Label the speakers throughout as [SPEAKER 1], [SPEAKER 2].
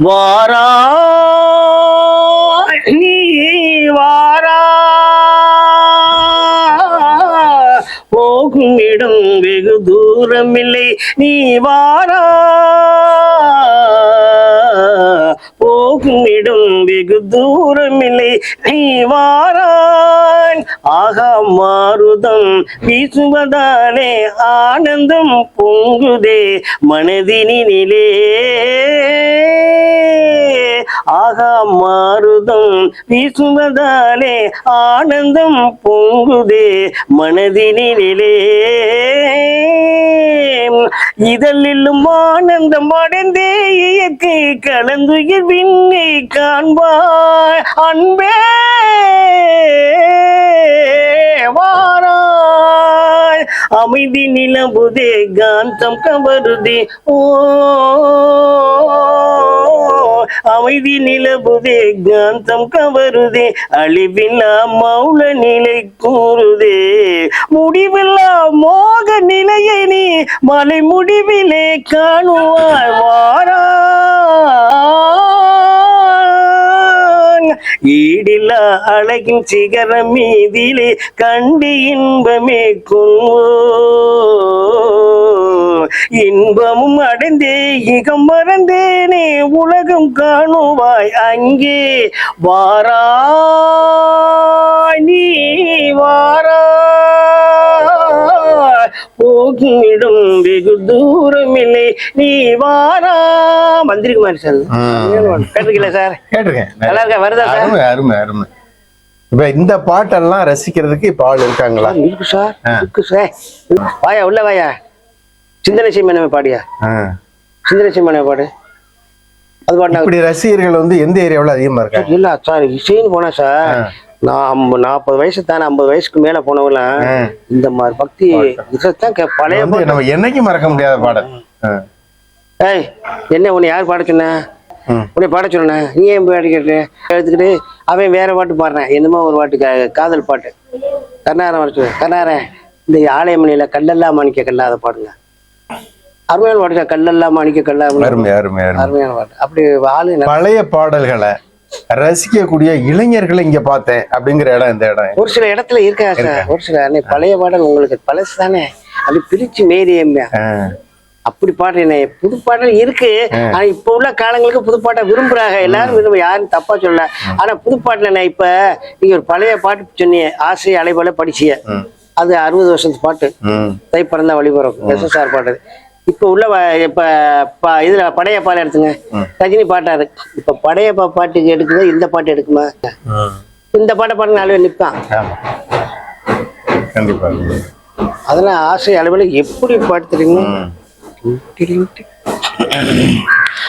[SPEAKER 1] வாரா. நீ வாரா. போகும் இடம் வெகு தூரமில்லை. நீ வாரா. போகும் இடம் வெகு தூரமில்லை. நீ வாரா. ஆகா மாருதம் வீசுவதாலே ஆனந்தம் பொங்குதே மனதினிலே ஆகா மாறுதம் வீசுவதாலே ஆனந்தம் பொங்குதே மனதினிலே இதழிலும் ஆனந்தம் அடைந்தே இயற்கை கலந்துயிர் விண்ணை காண்பாய் அன்பே. வாராய். அமைதி நிலவுதே காந்தம் கவருதே. ஓ அமைதி நிலவுதே காந்தம் கவருதே. அழிவில்லா மௌன நிலை கூறுதே. முடிவில்லா மோக நிலையை நீ மலை முடிவிலே காணுவாய். வாரான் ஈடில்லா அழகின் சிகரம் மீதிலே கண்டு இன்பமே இன்பமும் அடைந்தே இகம் மறந்தேனே உலகம் காணுவாய் அங்கே வாரா. இடம் வெகு தூரமில்லை. நீ வாரா. மந்திரிக்குமார் சார். கேட்டிருக்கீங்களா சார்?
[SPEAKER 2] கேட்டிருக்கேன்.
[SPEAKER 1] நல்லா இருக்கா? வருதா சார்?
[SPEAKER 2] அருமை அருமை அருமை. இப்ப இந்த பாட்டெல்லாம் ரசிக்கிறதுக்கு இப்ப ஆள் இருக்காங்களா?
[SPEAKER 1] இருக்கு சார். இருக்கு சார். வாயா உள்ள வாயா. சிந்தனை செய்மனவே பாடியா. சிந்தனை செய்மனவே பாடு. அது பாடினா
[SPEAKER 2] இப்படி ரசிகர்கள் வந்து எந்த ஏரியாவுல அதிகமா இருக்காங்க?
[SPEAKER 1] இல்ல சார் இசைன்னு போனா சார். நான் நாற்பது வயசு தானே ஐம்பது வயசுக்கு மேல போனவங்களாம். இந்த மாதிரி பக்தி இசைத்தான் பழைய
[SPEAKER 2] நம்ம என்னைக்கு மறக்க முடியாத பாடல் ஆ.
[SPEAKER 1] ஏய் என்ன உன்னை யார் பாட சொன்ன. உன்னை பாட சொன்ன நீ ஏன் பாடி கேட்டு எடுத்துக்கிட்டு அவன் வேற பாட்டு பாடுறான். என்னமோ ஒரு பாட்டு காதல் பாட்டு. கர்நாரம் வர கர்நாரன் இந்த ஆலயமணியில கல்லெல்லாம் மாணிக்க கல்லா அதை பாடுங்க. அருமையான பாட்டு. கல்லெல்லாம் மாணிக்க கல்லா
[SPEAKER 2] அருமை அருமை அருமை.
[SPEAKER 1] அருமையான பாட்டு. அப்படி ஆளு
[SPEAKER 2] பழைய பாடல்களை ரசிக்கக்கூடிய இளைஞர்களை இங்க பார்த்தேன் அப்படிங்கிற இடம் இந்த இடம்.
[SPEAKER 1] ஒரு சில இடத்துல இருக்கா சார்? ஒரு சில பழைய பாடல் உங்களுக்கு பழசு தானே? அப்படி பிரிச்சு மேரி
[SPEAKER 2] ஆ.
[SPEAKER 1] அப்படி பாட்டு என்ன புது பாடல் இருக்கு. ஆனா இப்ப உள்ள காலங்களுக்கு புது பாட்டை விரும்புறாங்க. எல்லாரும் விரும்ப யாரும் தப்பா சொல்லல. ஆனா புது பாட்டுல இப்ப நீங்க ஒரு பழைய பாட்டு சொன்னீங்க. ஆசை அலைபோல படிச்சிய. அது அறுபது வருஷத்து பாட்டு. தை பிறந்த வழிபுறம் எஸ்எஸ்ஆர் பாட்டு இப்ப உள்ள இப்ப இதுல படைய பால் எடுத்துங்க. ரஜினி பாட்டாரு இப்ப படைய பா- பாட்டுக்கு எடுக்குது இந்த பாட்டு எடுக்குமா. இந்த பாட்டை பாட்டு நாலு பேர் நிற்பான் அதெல்லாம் ஆசை அளவில் எப்படி
[SPEAKER 2] ம்.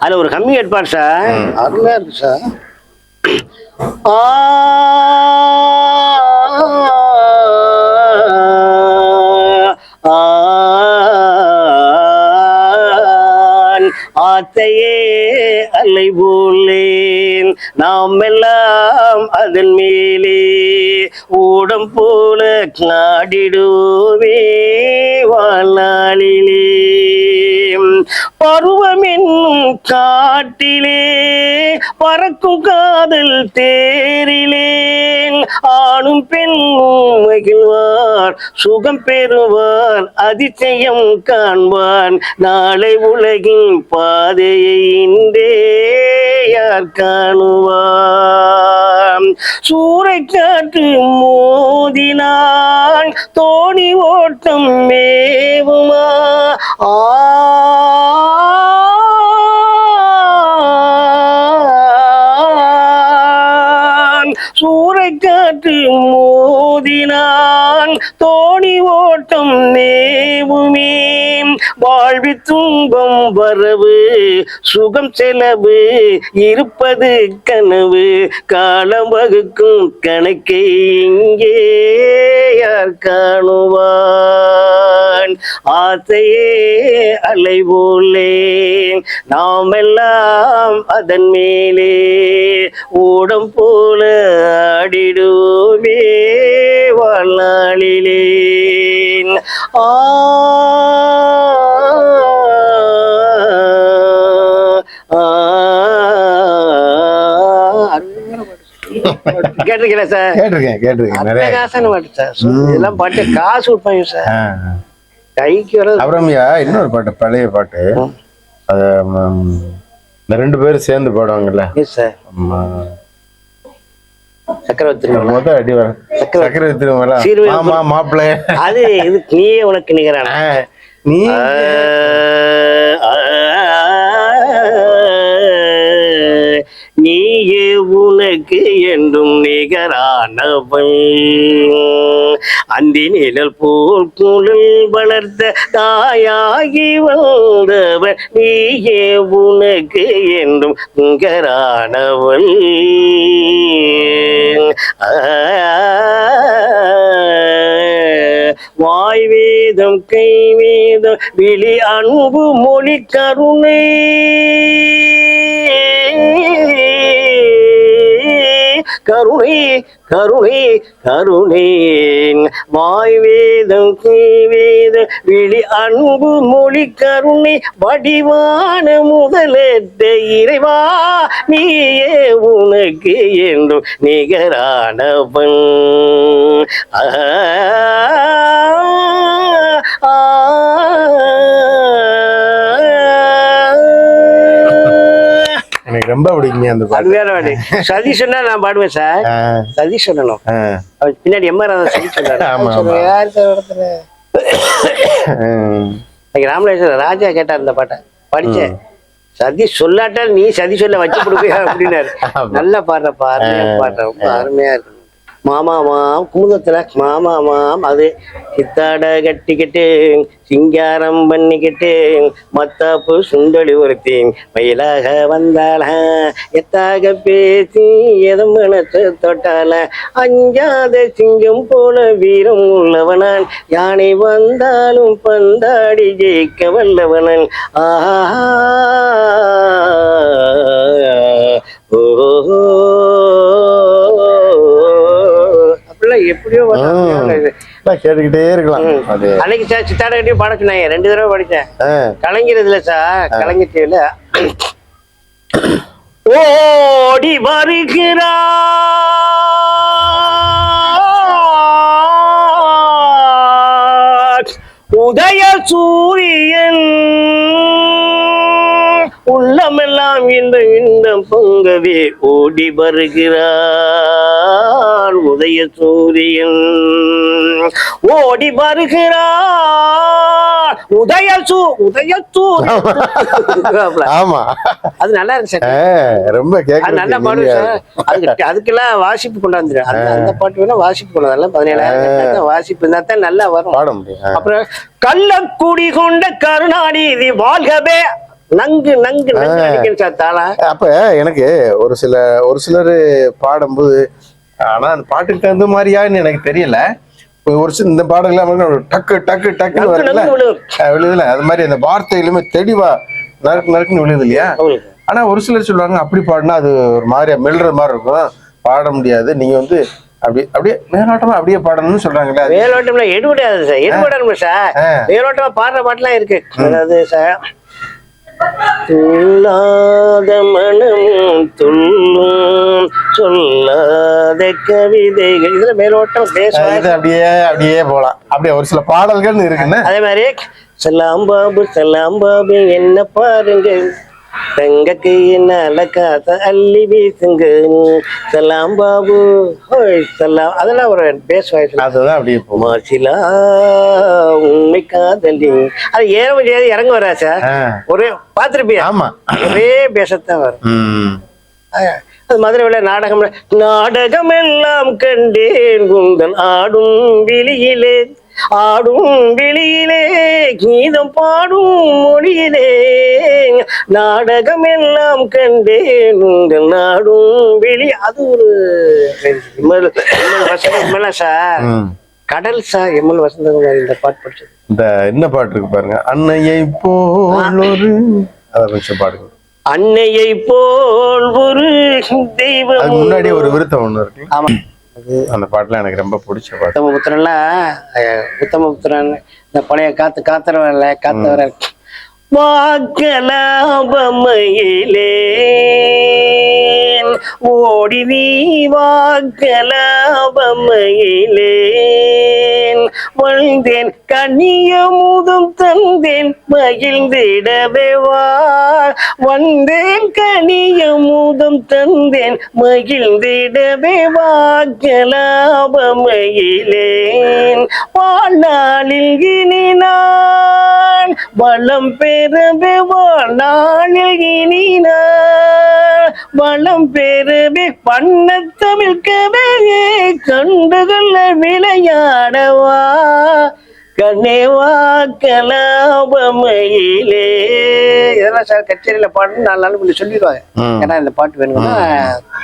[SPEAKER 1] அதுல ஒரு கம்மி எடுப்பார் சார். அருமையா இருக்கு சார். ஆ. வார்த்தையே அலை போலேன். நாம் எல்லாம் அதன் மேலே ஓடம் போல நாடிடுவே வாழ்நாளிலே. பருவம் என்னும் காட்டிலே பறக்கும் காதல் தேரிலே. பெறும் பெண்ணும் மகிழ்வார் சுகம் பெறுவார் அதிசயம் காண்பான். நாளை உலகின் பாதையை இன்றே யார் காணுவார் சூறை காற்று மோதினான் தோணி ஓட்டம் மேவுமா? ஆ சூறை வாழ்வி துன்பம் வரவு சுகம் செலவு இருப்பது கனவு. காலம் வகுக்கும் கணக்கை இங்கே யார் காணுவான்? ஆசையே அலைபோலே நாம் எல்லாம் அதன் மேலே ஓடம் போல ஆடிடுவே வாழ்நாளிலே. ஆ கேட்டிருக்கீங்களா சார்?
[SPEAKER 2] கேட்டிருக்கேன் கேட்டிருக்கேன் நிறைய.
[SPEAKER 1] அட்டகாசான பாட்டு சார். இதெல்லாம் பாட்டு காசு கொடுப்பாங்க சார். கைக்கு வர
[SPEAKER 2] அப்புறம்யா இன்னொரு பாட்டு பழைய பாட்டு. அது இந்த ரெண்டு பேரும் சேர்ந்து பாடுவாங்கல்ல.
[SPEAKER 1] சார். சக்கரவர்த்தி
[SPEAKER 2] முத அடி வர சக்கரை திருமலா
[SPEAKER 1] சீர்வேல்
[SPEAKER 2] ஆமா மாப்பிள்ளை
[SPEAKER 1] அது இது நீயே உனக்கு நிகரான
[SPEAKER 2] நீ
[SPEAKER 1] உனக்கு என்றும் நிகரானவன் அந்தி நிழல் போல் குழல் வளர்த்த தாயாகி வந்தவன் நீயே உனக்கு என்றும் நிகரானவன் வாய் வேதம் கை வேதம் விழி அன்பு மொழி கருணை. கருணை கருணை கருணை வாய் வேதம் கை விழி அன்பு மொழி கருணை வடிவான முதலெட்ட இறைவா நீயே உனக்கு என்றும் நிகரானவன். ஆ,
[SPEAKER 2] ரொம்ப பிடிக்குமே அந்த பாட்டு.
[SPEAKER 1] வேற சொன்னா நான் பாடுவேன் சார்.
[SPEAKER 2] ஆ,
[SPEAKER 1] சதி சொல்லணும். பின்னாடி எம்மா ராதா சதி சொன்னாரு. ராமலேஸ்வரர் ராஜா கேட்டார் இந்த பாட்டை. படிச்சேன். சதி சொல்லாட்டால் நீ சதி சொல்ல வச்சு கொடுப்பியா? அப்படின்னாரு. நல்லா பாடுறப்பா. அருமையா பாடுற ரொம்ப அருமையா இருக்கு. மாமாமாம் குமுதத்துல மாமாமாம் அது சித்தாட கட்டிக்கிட்டு சிங்காரம் பண்ணிக்கிட்டு மத்தாப்பு சுண்டலி ஒருத்தி மயிலாக வந்தாள எத்தாக பேசி எதம் மனசு தொட்டால அஞ்சாத சிங்கம் போல வீரம் உள்ளவனான் யானை வந்தாலும் பந்தாடி ஜெயிக்க வல்லவனன். ஆஹா! எப்படியோ
[SPEAKER 2] கேட்டுக்கிட்டே இருக்கலாம்.
[SPEAKER 1] அன்னைக்கு சார் சித்தாட கட்டியும் பாட சொன்னாங்க. ரெண்டு தடவை படிச்சேன் கலைஞர் இதுல சார் கலைஞர் டிவில ஓடி வருகிறார் உதய சூரியன் உள்ளமெல்லாம் இந்த இன்பம் பொங்கவே ஓடி வருகிறார் உதய சூரியன். ஓடி வருகிறார் உதய சூ உதய சூரியன்.
[SPEAKER 2] ஆமா.
[SPEAKER 1] அது நல்லா
[SPEAKER 2] ஆ, ரொம்ப
[SPEAKER 1] நல்லா அதுக்கு அதுக்கெல்லாம் வாசிப்பு கொண்டாந்துரு. அந்த பாட்டு வேணா வாசிப்பு கொண்டாந்து. பதினேழாயிரம் வாசிப்பு இருந்தா தான் நல்லா வரும்.
[SPEAKER 2] பாட.
[SPEAKER 1] அப்புறம் கள்ளக்குடி கொண்ட கருணாநிதி வாழ்கவே நங்கு நங்கு நங்கு அடிக்கணும் சார் தாளா
[SPEAKER 2] அப்ப எனக்கு ஒரு சில ஒரு சிலர் பாடும்போது ஆனா அந்த பாட்டுக்கு தகுந்த மாதிரியான்னு எனக்கு தெரியல. ஒரு சில இந்த பாடல்கள் டக்கு டக்கு டக்குன்னு விழுதுல அது மாதிரி அந்த வார்த்தைகளுமே தெளிவா நறுக்கு நறுக்குன்னு விழுது இல்லையா. ஆனா ஒரு சிலர் சொல்லுவாங்க அப்படி பாடினா அது ஒரு மாதிரியா மெல்ற மாதிரி இருக்கும். பாட முடியாது. நீங்க வந்து அப்படி அப்படியே மேலோட்டமா அப்படியே பாடணும்னு சொல்றாங்களே
[SPEAKER 1] மேலோட்டம்ல எடுபடாது சார். எடுபடணும் சார். மேலோட்டமா பாடுற பாட்டுலாம் இருக்கு. அதாவது சார் துள்ளாத மனமும் துள்ளும். சொல்லாத கவிதைகள். இதுல மேலோட்டம் பேசுவாங்க
[SPEAKER 2] இது அப்படியே அப்படியே போலாம். அப்படியே ஒரு சில பாடல்கள் இருக்குன்னு.
[SPEAKER 1] அதே மாதிரி சலாம் பாபு சலாம் பாபு என்ன பாருங்க தங்கக்கு என்ன அலக்காச அள்ளி வீசுங்க. சலாம் பாபு. சலாம். அதெல்லாம் ஒரு பேஸ் வாய்ஸ்
[SPEAKER 2] அதுதான் அப்படியே
[SPEAKER 1] மாசிலா உண்மை காதலி. அது ஏற முடியாது இறங்க வரா சார். ஒரே பார்த்துருப்பியா?
[SPEAKER 2] ஆமா.
[SPEAKER 1] ஒரே பேசத்தான் வரும். அது மதுரை விட நாடகம். நாடகம் எல்லாம் கண்டேன். உங்கள் ஆடும் விழியிலே. ஆடும் விழியிலே கீதம் பாடும் மொழியிலே. நாடகம் எல்லாம் கண்டேன் உங்கள் நாடும் விழி அது ஒரு வசந்தம் சார். கடல் சார் எம்எல் வசந்தகுமார் இந்த பாட்டு படிச்சது.
[SPEAKER 2] இந்த என்ன பாட்டு இருக்கு பாருங்க. அன்னையை போல் ஒரு அதை கொஞ்சம் பாடுங்க.
[SPEAKER 1] அன்னையை போல் ஒரு தெய்வம்
[SPEAKER 2] முன்னாடியே ஒரு விருத்தம் ஒண்ணு இருக்கு.
[SPEAKER 1] ஆமா.
[SPEAKER 2] அந்த பாட்டுல எனக்கு ரொம்ப பிடிச்ச பாட்டு.
[SPEAKER 1] உத்தமபுத்திரன்லாம் உத்தம உத்தமபுத்திரன் இந்த பழைய காத்து காத்துறவன்ல காத்தவர வாக்கலாபமையிலே ஓடி நீ வாக்கலாபமையிலேன் வந்தேன் கனியமுதும் தந்தேன் மகிழ்ந்திடவே வா. வந்தேன் கனியமுதும் தந்தேன் மகிழ்ந்திடவே வாக்கலாபமையிலேன் வாழ்நாளில் இனி நான் வளம் பெறவே வாழ்நாளில் இனி நான் வளம் பெறவே பண்ணத்தமிழ் கதையே கண்டுகொள்ள விளையாடவா? கண்ணேவா கலாபமையிலே. இதெல்லாம் சார் கச்சேரியில பாடணும் நாலு நாள் முன்னாடி சொல்லிடுவாங்க. ஏன்னா இந்த பாட்டு வேணும்னா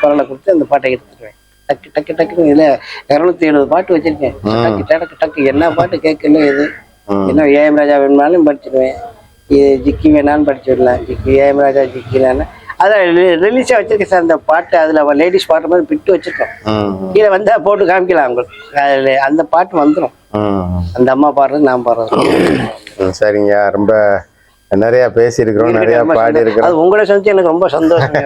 [SPEAKER 1] குரலை கொடுத்து அந்த பாட்டை எடுத்துக்குவேன் டக்கு டக்கு டக்குன்னு இதுல இருநூத்தி எழுபது பாட்டு வச்சிருக்கேன். டக்கு டக்கு டக்கு என்ன பாட்டு கேட்கல இது. என்ன ஏஎம் ராஜா வேணும்னாலும் படிச்சிருவேன். இது ஜிக்கி வேணாலும் படிச்சிடலாம். ஜிக்கி ஏஎம் ராஜா ஜிக்கி அதான் ரிலீஸாக வச்சிருக்கேன் சார் அந்த பாட்டு அதில் லேடிஸ் பாடுற மாதிரி பிட்டு வச்சிருக்கோம். கீழே வந்தா போட்டு காமிக்கலாம் அதுல அந்த பாட்டு வந்துடும். அந்த அம்மா பாடுறது நான் பாடுறது.
[SPEAKER 2] சரிங்க. ரொம்ப நிறைய பேசியிருக்கிறோம் நிறைய பாடி இருக்கிறோம்
[SPEAKER 1] அது உங்களை சந்திச்சு எனக்கு ரொம்ப சந்தோஷம்.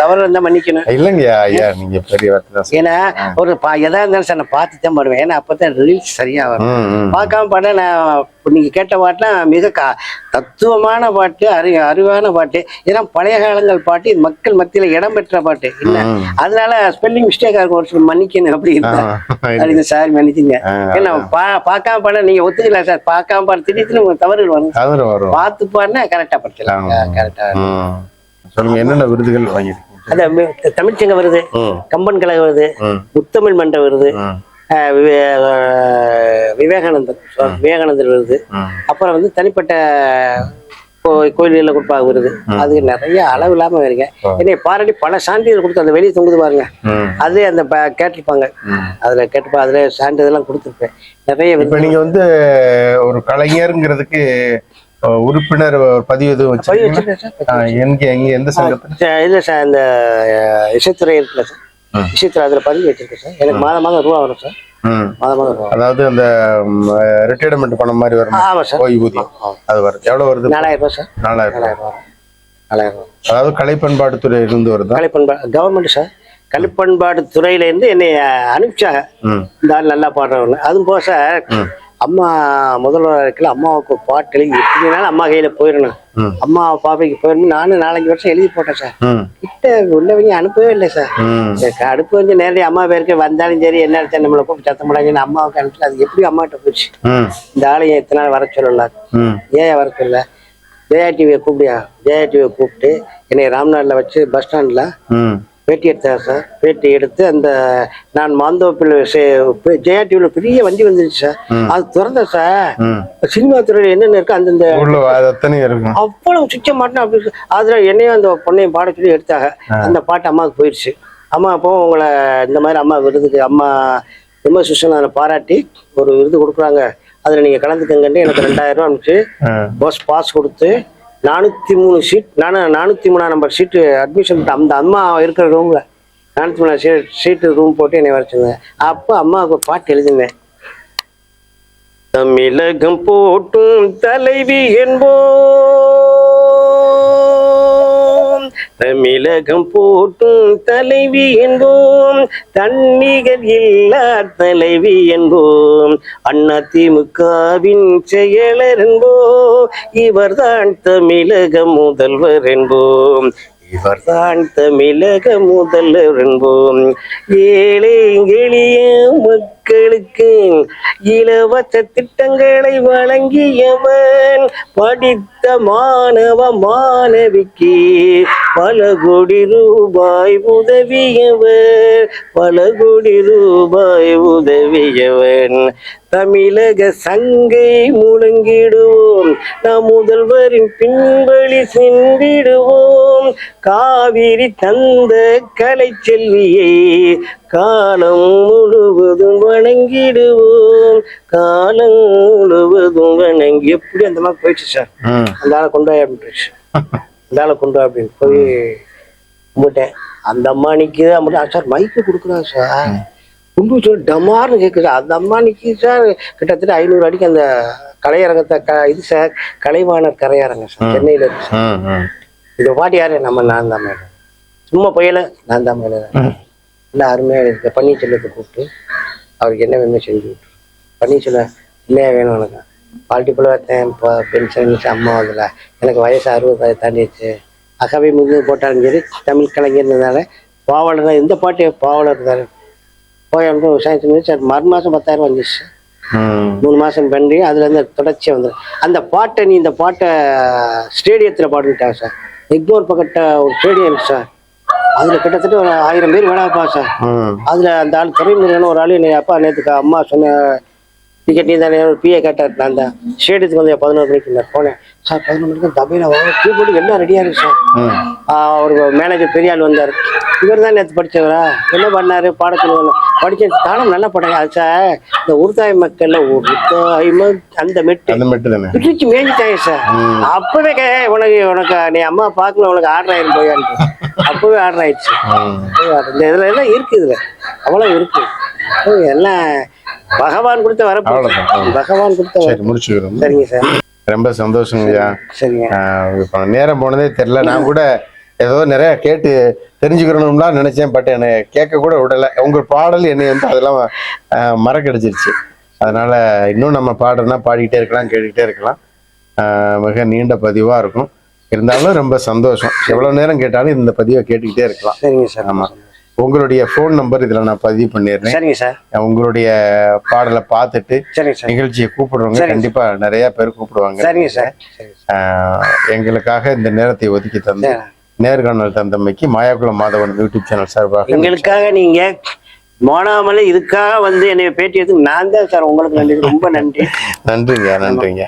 [SPEAKER 1] தவறு இருந்தா மன்னிக்கணும்.
[SPEAKER 2] இல்லைங்கய்யா ஐயா நீங்க பெரிய தான்
[SPEAKER 1] ஏன்னா ஒரு பா எதா இருந்தாலும் சார் நான் பார்த்து தான் பாடுவேன். ஏன்னா அப்பதான் ரீல்ஸ் சரியா வரும். பார்க்காம பாட நான் இப்ப நீங்க கேட்ட பாட்டுலாம் மிக கா தத்துவமான பாட்டு அறி அறிவான பாட்டு. இதெல்லாம் பழைய காலங்கள் பாட்டு இது மக்கள் மத்தியில இடம் பெற்ற பாட்டு. இல்ல. அதனால ஸ்பெல்லிங் மிஸ்டேக்கா இருக்கும். ஒரு சில மன்னிக்கணும் அப்படி அதுக்கு சார் மன்னிச்சுங்க. ஏன்னா பா பார்க்காம பாட நீங்க ஒத்துக்கலாம் சார். பார்க்காம பாட திடீர்னு உங்களுக்கு தவறுகள் வரும். பார்த்து பாடினா கரெக்டா படிக்கலாம்
[SPEAKER 2] ஆமா.
[SPEAKER 1] கரெக்டா
[SPEAKER 2] ம். சொல்லுங்க என்னென்ன விருதுகள் வாங்கியிருக்கீங்க?
[SPEAKER 1] அந்த மி- தமிழ்ச்சங்க வருது. கம்பன் கழக வருது. முத்தமிழ் மன்ற வருது. விவேகானந்தர் விவேகானந்தர் வருது. அப்புறம் வந்து தனிப்பட்ட கோயில்களில் கொடுப்பாங்க வருது அது நிறைய அளவு இல்லாம வருங்க என்னை பாராட்டி பல சான்றிதழ் கொடுத்து அந்த வெளியே தொங்குது பாருங்க.
[SPEAKER 2] ம்.
[SPEAKER 1] அது அந்த கேட்டிருப்பாங்க. அதுல கேட்டுப்பா அதுல சான்றிதழ்லாம் கொடுத்துருப்பேன். நிறைய
[SPEAKER 2] இப்ப நீங்க வந்து ஒரு கலைஞருங்கிறதுக்கு உறுப்பினர் பதிவு எதுவும் எங்க எந்த சங்கத்துல?
[SPEAKER 1] இல்ல சார் இந்த இசைத்துறை இருக்குல்ல சார். இசைத்துறை அதுல பதிவு வச்சிருக்கேன் சார். எனக்கு மாதம் மாதம் ரூபா வரும் சார். மாதம் மாதம் ரூபா
[SPEAKER 2] அதாவது அந்த ரிட்டையர்மெண்ட் பணம் மாதிரி வரும்.
[SPEAKER 1] ஆமா சார்.
[SPEAKER 2] ஓய்வூதியம் அது வருது எவ்வளவு வருது?
[SPEAKER 1] நாலாயிரம் ரூபாய் சார்.
[SPEAKER 2] நாலாயிரம்.
[SPEAKER 1] நாலாயிரம்
[SPEAKER 2] அதாவது கலை பண்பாட்டுத்துறை இருந்து வருதா?
[SPEAKER 1] கலைப்பண்பாடு கவர்மெண்ட் சார். கலைப்பண்பாடு துறையில இருந்து என்னை அனுப்பிச்சாங்க. இந்த ஆள் நல்லா பாடுறவங்க அதுவும் போக சார் அம்மா முதல்வர் இருக்கல அம்மாவுக்கு பாட்டு எழுதி எப்படினாலும் அம்மா கையில போயிடணும். அம்மா பாப்பைக்கு போயிடணும் நானும் நாலஞ்சு வருஷம் எழுதி போட்டேன் சார். கிட்ட உள்ளவங்க அனுப்பவே இல்லை சார் அடுப்பு வந்து நேரடி அம்மா பேருக்கு வந்தாலும் சரி என்ன அடிச்சா நம்மளை கூப்பிட்டு சத்தம் போடாங்கன்னு அம்மாவுக்கு அனுப்பிச்சு அது எப்படி அம்மாட்ட போச்சு
[SPEAKER 2] ம்.
[SPEAKER 1] இந்த ஆளையும் எத்தனை நாள் வர சொல்லல. ஏன் வர சொல்ல ஜெயா டிவியை கூப்பிடியா ஜெயா டிவியை கூப்பிட்டு என்னை ராம்நாட்டில் வச்சு பஸ் ஸ்டாண்டில். பேட்டி எடுத்தார் சார். பேட்டி எடுத்து அந்த நான் மாந்தோப்பில் ஜெயா டிவியில் பெரிய வண்டி வந்துருச்சு சார். அது திறந்த சார். சினிமா துறையில் என்னென்ன இருக்கு அந்தந்த அவ்வளவு சுச்ச மாட்டேன் அப்படி. அதுல என்னையும் அந்த பொண்ணையும் பாட சொல்லி எடுத்தாங்க. அந்த பாட்டு அம்மாவுக்கு போயிடுச்சு அம்மா அப்போ உங்களை இந்த மாதிரி அம்மா விருதுக்கு அம்மா ரொம்ப சுஷன் பாராட்டி ஒரு விருது கொடுக்குறாங்க. அதுல நீங்க கலந்துக்கங்கன்னு எனக்கு ரெண்டாயிரம் ரூபா அனுப்பிச்சு. பஸ் பாஸ் கொடுத்து நானூத்தி மூணு சீட் நானும் நானூத்தி மூணாம் நம்பர் சீட்டு அட்மிஷன் அந்த அம்மா இருக்கிற ரூம்ல நானூத்தி மூணாம் சீட் சீட்டு ரூம் போட்டு என்னை வரைச்சிருந்தேன். அப்போ அம்மாவுக்கு ஒரு பாட்டு எழுதினேன் தமிழகம் போட்டும் தலைவி என்போ தமிழகம் போட்டும் தலைவி என்போம். தன்னிகர் இல்லா தலைவி என்போம். அண்ணா திமுகவின் செயலர் என்போம். இவர்தான் தமிழக முதல்வர் என்போம். இவர்தான் தமிழக முதல்வர் என்போம். ஏழை எளிய மக்கள் மக்களுக்கு இலவச திட்டங்களை வழங்கியவன் படித்த மாணவ மாணவிக்கு பல கோடி ரூபாய் உதவியவர். பல கோடி ரூபாய் உதவியவன். தமிழக சங்கை முழங்கிடுவோம். நாம் முதல்வரின் பின்வழி சென்றிடுவோம். காவிரி தந்த கலை செல்வியை காலம் முழுவதும் வணங்கிடுவோம். காலம் முழுவதும் வணங்கி எப்படி அந்த மாதிரி போயிடுச்சு சார். அந்த ஆளை கொண்டு போய் அப்படின்ட்டுச்சு அந்த ஆளை கொண்டு அப்படின்னு போய் கும்பிட்டேன். அந்த அம்மா நிக்குது அப்படி சார் மைக்கு கொடுக்குறாங்க சார். கொண்டு சொல்லி டமார்னு கேட்குது அந்த அம்மா நிற்கி சார் கிட்டத்தட்ட ஐநூறு அடிக்கு அந்த கலையரங்கத்தை க இது சார் கலைவாணர் கலையரங்கம் சார் சென்னையில் இருக்கு சார். இந்த பாட்டு யாரு? நம்ம நான் தான் மேடம். சும்மா புயல நான் தான் மேலே நல்லா அருமையாக இருக்க பன்னீர்செல்வத்தை கூப்பிட்டு அவருக்கு என்ன வேணுமோ செஞ்சு விட்டுரு பன்னீர்செல்வம் இல்லையா வேணும் எனக்கு பால்ட்டி போல வைத்தேன் இப்போ பென்ஷன் அம்மா அதில் எனக்கு வயசு அறுபது தாண்டிடுச்சு. அகவை முது போட்டாலும் சரி தமிழ் கலைஞர்னால பாவலர் தான் எந்த பாட்டு பாவலர் இருந்தாரு போய் வந்து விவசாயம் செஞ்சு சார் மறு மாதம் பத்தாயிரம் வந்துச்சு. மூணு மாதம் பண்ணி அதுலேருந்து தொடர்ச்சியாக வந்துடும் அந்த பாட்டை நீ இந்த பாட்டை ஸ்டேடியத்தில் பாடிட்டாங்க சார். எக்மோர் பக்கத்த ஒரு ஸ்டேடியம் சார். அதில் கிட்டத்தட்ட ஒரு ஆயிரம் பேர் வேணாப்பா சார். அதில் அந்த ஆள் துறைமுருகன் ஒரு ஆள் என்னை அப்பா நேற்றுக்கு அம்மா சொன்ன டிக்கெட் நீ தானே ஒரு பிஏ கேட்டார். நான் தான் ஸ்டேடியத்துக்கு வந்து பதினோரு மணிக்கு நான் போனேன். சார் பதினொரு மணிக்கு தபையில் வாங்க கீபோர்டு எல்லாம் ரெடியாக இருக்கு சார். அவர் மேனேஜர் பெரிய ஆள் வந்தார். இவர் தான் நேற்று படிச்சவரா? என்ன பண்ணாரு? பாடத்தில் படிச்ச தானம் நல்ல படம் அது சார். இந்த உருதாய் மக்கள்ல உருதாய் மக்- அந்த மெட்டு.
[SPEAKER 2] அந்த மட்டும் தானே?
[SPEAKER 1] பிடிச்சி சார். அப்பவே உனக்கு உனக்கு நீ அம்மா பார்க்கல உனக்கு ஆர்டர் ஆயிரும் போயான்னு அப்பவே ஆர்டர் ஆயிடுச்சு. இந்த இதுல எல்லாம் இருக்கு இதுல. அவ்வளவு இருக்கு. எல்லாம் பகவான் கொடுத்த வரப்பு. பகவான் கொடுத்த.
[SPEAKER 2] சரி முடிச்சுக்கிறோம்
[SPEAKER 1] சரிங்க சார்.
[SPEAKER 2] ரொம்ப சந்தோஷங்கய்யா
[SPEAKER 1] சரிங்க.
[SPEAKER 2] ஆஹ் இப்ப நேரம் போனதே தெரியல. நான் கூட ஏதோ நிறைய கேட்டு தெரிஞ்சுக்கணும்லாம் நினைச்சேன். பட் என்னை கேட்க கூட விடல. உங்க பாடல் என்னை வந்து அதெல்லாம் மறக்கடிச்சிருச்சு. அதனால இன்னும் நம்ம பாடுறதுனா பாடிக்கிட்டே இருக்கலாம் கேட்டுக்கிட்டே இருக்கலாம். மிக நீண்ட பதிவா இருக்கும் இருந்தாலும் ரொம்ப சந்தோஷம். எவ்வளவு நேரம் கேட்டாலும் இந்த பதிவை கேட்டுக்கிட்டே இருக்கலாம்.
[SPEAKER 1] சரிங்க சார்.
[SPEAKER 2] ஆமா. உங்களுடைய ஃபோன் நம்பர் இதுல நான் பதிவு பண்ணிடுறேன்.
[SPEAKER 1] சரிங்க சார்.
[SPEAKER 2] உங்களுடைய பாடலை பார்த்துட்டு நிகழ்ச்சியை கூப்பிடுறவங்க
[SPEAKER 1] சரி.
[SPEAKER 2] கண்டிப்பா நிறைய பேர் கூப்பிடுவாங்க.
[SPEAKER 1] சரிங்க சார்.
[SPEAKER 2] எங்களுக்காக இந்த நேரத்தை ஒதுக்கி தந்து. நேர்காணல் தந்தமைக்கு மாயாக்குளம் மாதவன் யூடியூப் சேனல் சார்பாக
[SPEAKER 1] எங்களுக்காக நீங்க மோனாமலை இதுக்காக வந்து என்னை பேட்டி எடுத்து நான் தான் சார். உங்களுக்கு நன்றி. ரொம்ப நன்றி.
[SPEAKER 2] நன்றிங்க நன்றிங்க.